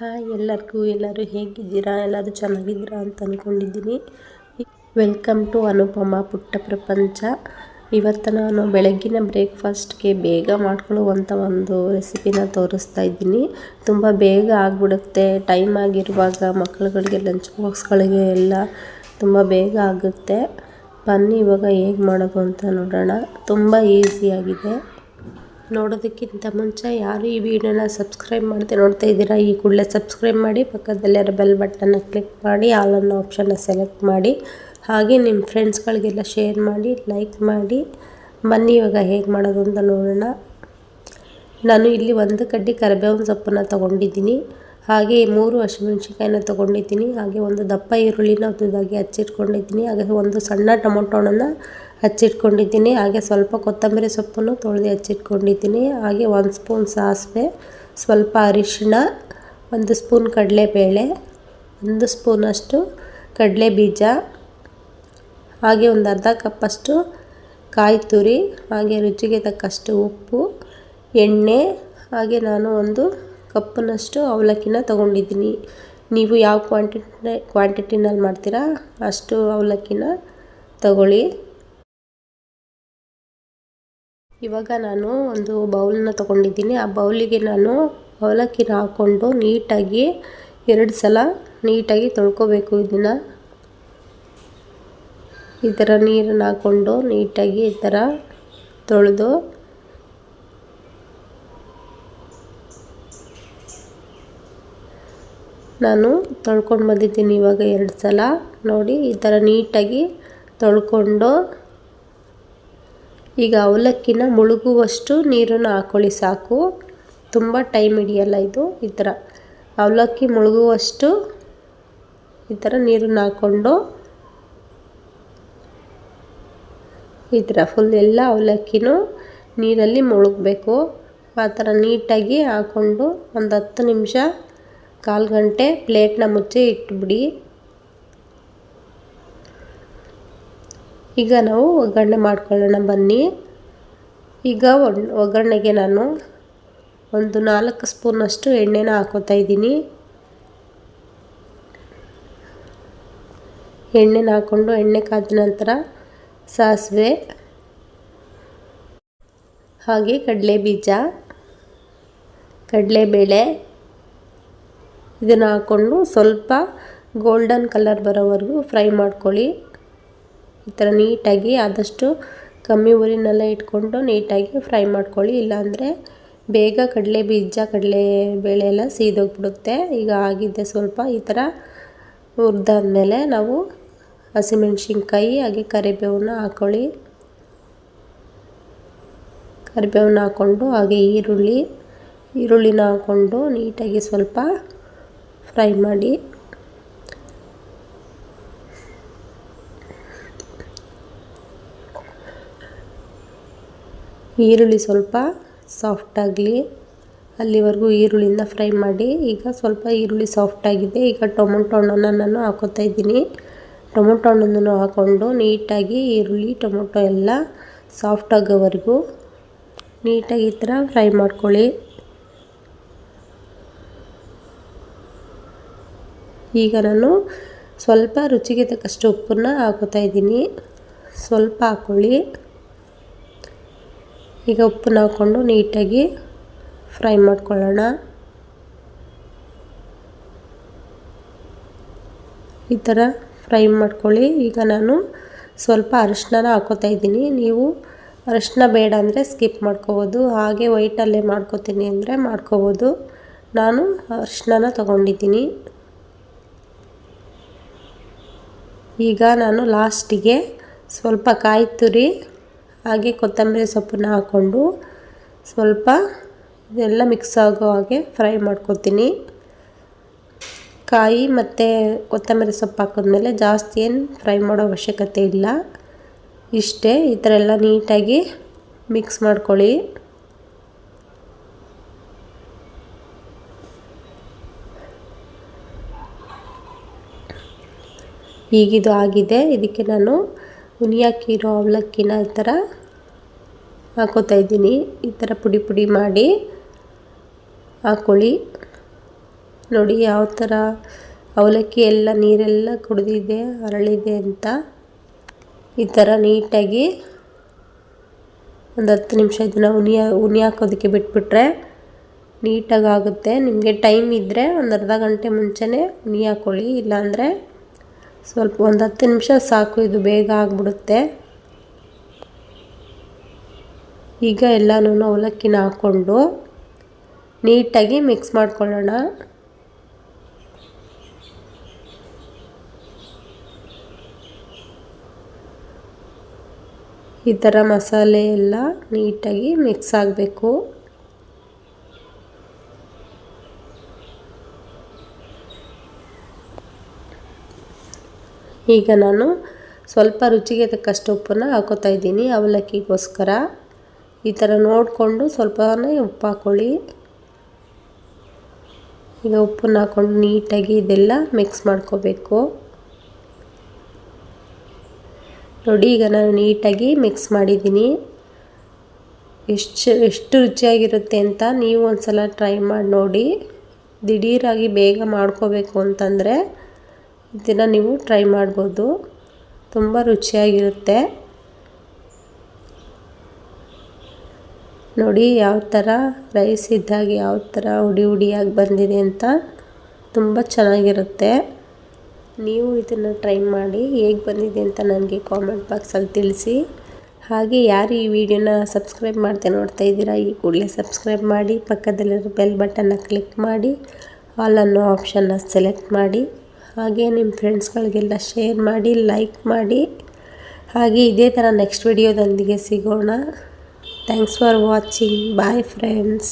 Hi ಎಲ್ಲರಿಗೂ ಎಲ್ಲರೂ ಹೇಗಿದ್ದೀರಾ, ಎಲ್ಲರೂ ಚೆನ್ನಾಗಿದ್ದೀರಾ ಅಂತ ಅಂದ್ಕೊಂಡಿದ್ದೀನಿ ವೆಲ್ಕಮ್ ಟು ಅನುಪಮ ಪುಟ್ಟ ಪ್ರಪಂಚ. ಇವತ್ತು ನಾನು ಬೆಳಗ್ಗಿನ ಬ್ರೇಕ್ಫಾಸ್ಟ್ಗೆ ಬೇಗ ಮಾಡ್ಕೊಳ್ಳುವಂಥ ಒಂದು ರೆಸಿಪಿನ ತೋರಿಸ್ತಾ ಇದ್ದೀನಿ. ತುಂಬ ಬೇಗ ಆಗಿಬಿಡುತ್ತೆ. ಟೈಮ್ ಆಗಿರುವಾಗ ಮಕ್ಕಳುಗಳಿಗೆ ಲಂಚ್ ಬಾಕ್ಸ್ಗಳಿಗೆ ಎಲ್ಲ ತುಂಬ ಬೇಗ ಆಗುತ್ತೆ. ಬನ್ನಿ ಇವಾಗ ಹೇಗೆ ಮಾಡೋದು ಅಂತ ನೋಡೋಣ. ತುಂಬ ಈಸಿಯಾಗಿದೆ ನೋಡೋದಕ್ಕಿಂತ ಮುಂಚೆ ಯಾರು ಈ ವಿಡಿಯೋನ ಸಬ್ಸ್ಕ್ರೈಬ್ ಮಾಡದೆ ನೋಡ್ತಾ ಇದ್ದೀರಾ, ಈ ಕೂಡಲೇ ಸಬ್ಸ್ಕ್ರೈಬ್ ಮಾಡಿ ಪಕ್ಕದಲ್ಲಿರೋ ಬೆಲ್ ಬಟನ್ನ ಕ್ಲಿಕ್ ಮಾಡಿ ಆಲ್ ಅನ್ನೋ ಆಪ್ಷನ್ನ ಸೆಲೆಕ್ಟ್ ಮಾಡಿ, ಹಾಗೆ ನಿಮ್ಮ ಫ್ರೆಂಡ್ಸ್ಗಳಿಗೆಲ್ಲ ಶೇರ್ ಮಾಡಿ ಲೈಕ್ ಮಾಡಿ. ಬನ್ನಿ ಇವಾಗ ಹೇಗೆ ಮಾಡೋದು ಅಂತ ನೋಡೋಣ. ನಾನು ಇಲ್ಲಿ ಒಂದು ಕಡ್ಡಿ ಕರಿಬೇವಿನ ಸೊಪ್ಪನ್ನು ತೊಗೊಂಡಿದ್ದೀನಿ. ಹಾಗೆ ಮೂರು ಹಸಿಮೆಣ್ಸಿನ್ಕಾಯಿನ ತೊಗೊಂಡಿದ್ದೀನಿ. ಹಾಗೆ ಒಂದು ದಪ್ಪ ಈರುಳ್ಳಿನ ಉದ್ದದಾಗಿ ಹಚ್ಚಿಟ್ಕೊಂಡಿದ್ದೀನಿ. ಹಾಗೆ ಒಂದು ಸಣ್ಣ ಟೊಮೊಟೊನನ್ನು ಹಚ್ಚಿಟ್ಕೊಂಡಿದ್ದೀನಿ. ಹಾಗೆ ಸ್ವಲ್ಪ ಕೊತ್ತಂಬರಿ ಸೊಪ್ಪನ್ನು ತೊಳೆದು ಹಚ್ಚಿಟ್ಕೊಂಡಿದ್ದೀನಿ. ಹಾಗೆ ಒಂದು ಸ್ಪೂನ್ ಸಾಸಿವೆ, ಸ್ವಲ್ಪ ಅರಿಶಿಣ, ಒಂದು ಸ್ಪೂನ್ ಕಡಲೆಬೇಳೆ, ಒಂದು ಸ್ಪೂನಷ್ಟು ಕಡಲೆ ಬೀಜ ಹಾಗೆ ಒಂದು ಅರ್ಧ ಕಪ್ಪಷ್ಟು ಕಾಯಿ ತುರಿ, ಹಾಗೆ ರುಚಿಗೆ ತಕ್ಕಷ್ಟು ಉಪ್ಪು, ಎಣ್ಣೆ, ಹಾಗೆ ನಾನು ಒಂದು ಕಪ್ಪನಷ್ಟು ಅವಲಕ್ಕಿನ ತೊಗೊಂಡಿದ್ದೀನಿ. ನೀವು ಯಾವ ಕ್ವಾಂಟಿಟಿ ಕ್ವಾಂಟಿಟಿನಲ್ಲಿ ಮಾಡ್ತೀರಾ ಅಷ್ಟು ಅವಲಕ್ಕಿನ ತಗೊಳ್ಳಿ. ಇವಾಗ ನಾನು ಒಂದು ಬೌಲನ್ನ ತೊಗೊಂಡಿದ್ದೀನಿ. ಆ ಬೌಲಿಗೆ ನಾನು ಅವಲಕ್ಕಿನ ಹಾಕ್ಕೊಂಡು ನೀಟಾಗಿ ಎರಡು ಸಲ ನೀಟಾಗಿ ತೊಳ್ಕೊಬೇಕು ಇದನ್ನು ಈ ಥರ ನೀರನ್ನು ಹಾಕ್ಕೊಂಡು ನೀಟಾಗಿ ಈ ಥರ ತೊಳೆದು ನಾನು ತೊಳ್ಕೊಂಡು ಬಂದಿದ್ದೀನಿ ಇವಾಗ ಎರಡು ಸಲ. ನೋಡಿ, ಈ ಥರ ನೀಟಾಗಿ ತೊಳ್ಕೊಂಡು ಈಗ ಅವಲಕ್ಕಿನ ಮುಳುಗುವಷ್ಟು ನೀರನ್ನು ಹಾಕ್ಕೊಳ್ಳಿ ಸಾಕು. ತುಂಬ ಟೈಮ್ ಹಿಡಿಯಲ್ಲ ಇದು, ಈ ಥರ ಅವಲಕ್ಕಿ ಮುಳುಗುವಷ್ಟು ಈ ಥರ ನೀರನ್ನು ಹಾಕ್ಕೊಂಡು ಈ ಥರ ಫುಲ್ ಎಲ್ಲ ಅವಲಕ್ಕಿನೂ ನೀರಲ್ಲಿ ಮುಳುಗಬೇಕು. ಆ ಥರ ನೀಟಾಗಿ ಹಾಕ್ಕೊಂಡು ಒಂದು ಹತ್ತು ನಿಮಿಷ, ಕಾಲು ಗಂಟೆ ಪ್ಲೇಟ್ನ ಮುಚ್ಚಿ ಇಟ್ಬಿಡಿ. ಈಗ ನಾವು ಒಗ್ಗರಣೆ ಮಾಡ್ಕೊಳ್ಳೋಣ, ಬನ್ನಿ. ಈಗ ಒಗ್ಗರಣೆಗೆ ನಾನು ಒಂದು ನಾಲ್ಕು ಸ್ಪೂನಷ್ಟು ಎಣ್ಣೆನ ಹಾಕೋತಾ ಇದ್ದೀನಿ. ಎಣ್ಣೆನ ಹಾಕ್ಕೊಂಡು ಎಣ್ಣೆ ಕಾದ ನಂತರ ಸಾಸಿವೆ, ಹಾಗೆ ಕಡಲೆ ಬೀಜ ಕಡಲೆಬೇಳೆ ಇದನ್ನು ಹಾಕ್ಕೊಂಡು ಸ್ವಲ್ಪ ಗೋಲ್ಡನ್ ಕಲರ್ ಬರೋವರೆಗೂ ಫ್ರೈ ಮಾಡ್ಕೊಳ್ಳಿ. ಈ ಥರ ನೀಟಾಗಿ ಆದಷ್ಟು ಕಮ್ಮಿ ಊರಿನೆಲ್ಲ ಇಟ್ಕೊಂಡು ನೀಟಾಗಿ ಫ್ರೈ ಮಾಡ್ಕೊಳ್ಳಿ. ಇಲ್ಲಾಂದರೆ ಬೇಗ ಕಡಲೆ ಬೀಜ, ಕಡಲೆ ಬೇಳೆ ಎಲ್ಲ ಸೀದೋಗ್ಬಿಡುತ್ತೆ. ಈಗ ಆಗಿದ್ದೆ ಸ್ವಲ್ಪ ಈ ಥರ ಹುರಿದಾದ್ಮೇಲೆ ನಾವು ಹಸಿಮೆಣ್ಸಿನ್ಕಾಯಿ, ಹಾಗೆ ಕರಿಬೇವನ್ನ ಹಾಕ್ಕೊಳ್ಳಿ ಕರಿಬೇವನ್ನ ಹಾಕ್ಕೊಂಡು ಹಾಗೆ ಈರುಳ್ಳಿ, ಈರುಳ್ಳಿನ ಹಾಕ್ಕೊಂಡು ನೀಟಾಗಿ ಸ್ವಲ್ಪ ಫ್ರೈ ಮಾಡಿ. ಈರುಳ್ಳಿ ಸ್ವಲ್ಪ ಸಾಫ್ಟಾಗಲಿ ಅಲ್ಲಿವರೆಗೂ ಈರುಳ್ಳಿನ ಫ್ರೈ ಮಾಡಿ, ಈಗ ಸ್ವಲ್ಪ ಈರುಳ್ಳಿ ಸಾಫ್ಟಾಗಿದೆ ಈಗ ಟೊಮೊಟೊ ಹಣ್ಣನ್ನು ನಾನು ಹಾಕೋತಾ ಇದ್ದೀನಿ. ಟೊಮೊಟೊ ಹಣ್ಣನ್ನು ಹಾಕ್ಕೊಂಡು ನೀಟಾಗಿ ಈರುಳ್ಳಿ, ಟೊಮೊಟೊ ಎಲ್ಲ ಸಾಫ್ಟ್ ಆಗೋವರೆಗೂ ನೀಟಾಗಿ ಈ ಥರ ಫ್ರೈ ಮಾಡ್ಕೊಳ್ಳಿ. ಈಗ ನಾನು ಸ್ವಲ್ಪ ರುಚಿಗೆ ತಕ್ಕಷ್ಟು ಉಪ್ಪನ್ನು ಹಾಕೋತಾ ಇದ್ದೀನಿ. ಸ್ವಲ್ಪ ಹಾಕ್ಕೊಳ್ಳಿ ಈಗ ಉಪ್ಪನ್ನ ಹಾಕ್ಕೊಂಡು ನೀಟಾಗಿ ಫ್ರೈ ಮಾಡ್ಕೊಳ್ಳೋಣ. ಈ ಥರ ಫ್ರೈ ಮಾಡ್ಕೊಳ್ಳಿ. ಈಗ ನಾನು ಸ್ವಲ್ಪ ಅರಿಶಿನ ಹಾಕೋತಾ ಇದ್ದೀನಿ. ನೀವು ಅರಿಶಿನ ಬೇಡ ಅಂದರೆ ಸ್ಕಿಪ್ ಮಾಡ್ಕೋಬೋದು. ಹಾಗೆ ವೈಟಲ್ಲೇ ಮಾಡ್ಕೋತೀನಿ ಅಂದರೆ ಮಾಡ್ಕೋಬೋದು. ನಾನು ಅರಿಶಿನ ತೊಗೊಂಡಿದ್ದೀನಿ. ಈಗ ನಾನು ಲಾಸ್ಟಿಗೆ ಸ್ವಲ್ಪ ಕಾಯಿ ತುರಿ ಹಾಗೆ ಕೊತ್ತಂಬರಿ ಸೊಪ್ಪನ್ನ ಹಾಕ್ಕೊಂಡು ಸ್ವಲ್ಪ ಇದೆಲ್ಲ ಮಿಕ್ಸ್ ಆಗೋ ಹಾಗೆ ಫ್ರೈ ಮಾಡ್ಕೊತೀನಿ. ಕಾಯಿ ಮತ್ತು ಕೊತ್ತಂಬರಿ ಸೊಪ್ಪು ಹಾಕಿದ್ಮೇಲೆ ಜಾಸ್ತಿ ಏನು ಫ್ರೈ ಮಾಡೋ ಅವಶ್ಯಕತೆ ಇಲ್ಲ. ಇಷ್ಟೇ, ಈ ಥರ ಎಲ್ಲ ನೀಟಾಗಿ ಮಿಕ್ಸ್ ಮಾಡ್ಕೊಳ್ಳಿ. ಈಗಿದು ಆಗಿದೆ. ಇದಕ್ಕೆ ನಾನು ಉನಿಯಾಕಿರೋ ಅವಲಕ್ಕಿನ ಈ ಥರ ಹಾಕೋತಾ ಇದ್ದೀನಿ. ಈ ಥರ ಪುಡಿ ಪುಡಿ ಮಾಡಿ ಹಾಕೊಳ್ಳಿ. ನೋಡಿ ಯಾವ ಥರ ಅವಲಕ್ಕಿ ಎಲ್ಲ ನೀರೆಲ್ಲ ಕುಡಿದಿದೆ, ಅರಳಿದೆ ಅಂತ. ಈ ಥರ ನೀಟಾಗಿ ಒಂದು ಹತ್ತು ನಿಮಿಷ ಇದನ್ನು ಉನಿ ಉನಿ ಹಾಕೋದಕ್ಕೆ ಬಿಟ್ಬಿಟ್ರೆ ನೀಟಾಗಿ ಆಗುತ್ತೆ ನಿಮಗೆ ಟೈಮ್ ಇದ್ದರೆ ಒಂದು ಅರ್ಧ ಗಂಟೆ ಮುಂಚೆನೇ ಉನಿ ಹಾಕ್ಕೊಳ್ಳಿ ಇಲ್ಲಾಂದರೆ ಸ್ವಲ್ಪ ಒಂದು ಹತ್ತು ನಿಮಿಷ ಸಾಕು, ಇದು ಬೇಗ ಆಗಿಬಿಡುತ್ತೆ. ಈಗ ಎಲ್ಲನೂ ಅವಲಕ್ಕಿನ ಹಾಕ್ಕೊಂಡು ನೀಟಾಗಿ ಮಿಕ್ಸ್ ಮಾಡ್ಕೊಳ್ಳೋಣ. ಈ ಥರ ಮಸಾಲೆ ಎಲ್ಲ ನೀಟಾಗಿ ಮಿಕ್ಸ್ ಆಗಬೇಕು. ಈಗ ನಾನು ಸ್ವಲ್ಪ ರುಚಿಗೆ ತಕ್ಕಷ್ಟು ಉಪ್ಪನ್ನು ಹಾಕೋತಾ ಇದ್ದೀನಿ, ಅವಲಕ್ಕಿಗೋಸ್ಕರ. ಈ ಥರ ನೋಡಿಕೊಂಡು ಸ್ವಲ್ಪನೇ ಉಪ್ಪು ಹಾಕ್ಕೊಳ್ಳಿ ಈಗ ಉಪ್ಪನ್ನು ಹಾಕ್ಕೊಂಡು ನೀಟಾಗಿ ಇದೆಲ್ಲ ಮಿಕ್ಸ್ ಮಾಡ್ಕೋಬೇಕು. ನೋಡಿ, ಈಗ ನಾನು ನೀಟಾಗಿ ಮಿಕ್ಸ್ ಮಾಡಿದ್ದೀನಿ. ಎಷ್ಟು ಎಷ್ಟು ರುಚಿಯಾಗಿರುತ್ತೆ ಅಂತ ನೀವು ಒಂದು ಸಲ ಟ್ರೈ ಮಾಡಿ ನೋಡಿ. ದಿಢೀರಾಗಿ ಬೇಗ ಮಾಡ್ಕೋಬೇಕು ಅಂತಂದರೆ ಇದನ್ನು ನೀವು ಟ್ರೈ ಮಾಡ್ಬೋದು. ತುಂಬ ರುಚಿಯಾಗಿರುತ್ತೆ. ನೋಡಿ ಯಾವ ಥರ ರೈಸ್ ಇದ್ದಾಗ ಯಾವ ಥರ ಹುಡಿ ಹುಡಿಯಾಗಿ ಬಂದಿದೆ ಅಂತ ತುಂಬ ಚೆನ್ನಾಗಿರುತ್ತೆ. ನೀವು ಇದನ್ನು ಟ್ರೈ ಮಾಡಿ ಹೇಗೆ ಬಂದಿದೆ ಅಂತ ನನಗೆ ಕಾಮೆಂಟ್ ಬಾಕ್ಸಲ್ಲಿ ತಿಳಿಸಿ. ಹಾಗೆ ಯಾರು ಈ ವಿಡಿಯೋನ ಸಬ್ಸ್ಕ್ರೈಬ್ ಮಾಡ್ತಾ ನೋಡ್ತಾ ಇದ್ದೀರಾ, ಈ ಕೂಡಲೇ ಸಬ್ಸ್ಕ್ರೈಬ್ ಮಾಡಿ, ಪಕ್ಕದಲ್ಲಿರೋ ಬೆಲ್ ಬಟನ್ನ ಕ್ಲಿಕ್ ಮಾಡಿ ಆಲ್ ಅನ್ನೋ ಆಪ್ಷನ್ನ ಸೆಲೆಕ್ಟ್ ಮಾಡಿ. ಹಾಗೆ ನಿಮ್ಮ ಫ್ರೆಂಡ್ಸ್ಗಳಿಗೆಲ್ಲ ಶೇರ್ ಮಾಡಿ ಲೈಕ್ ಮಾಡಿ. ಹಾಗೆ ಇದೇ ಥರ ನೆಕ್ಸ್ಟ್ ವಿಡಿಯೋದೊಂದಿಗೆ ಸಿಗೋಣ. Thanks for watching bye friends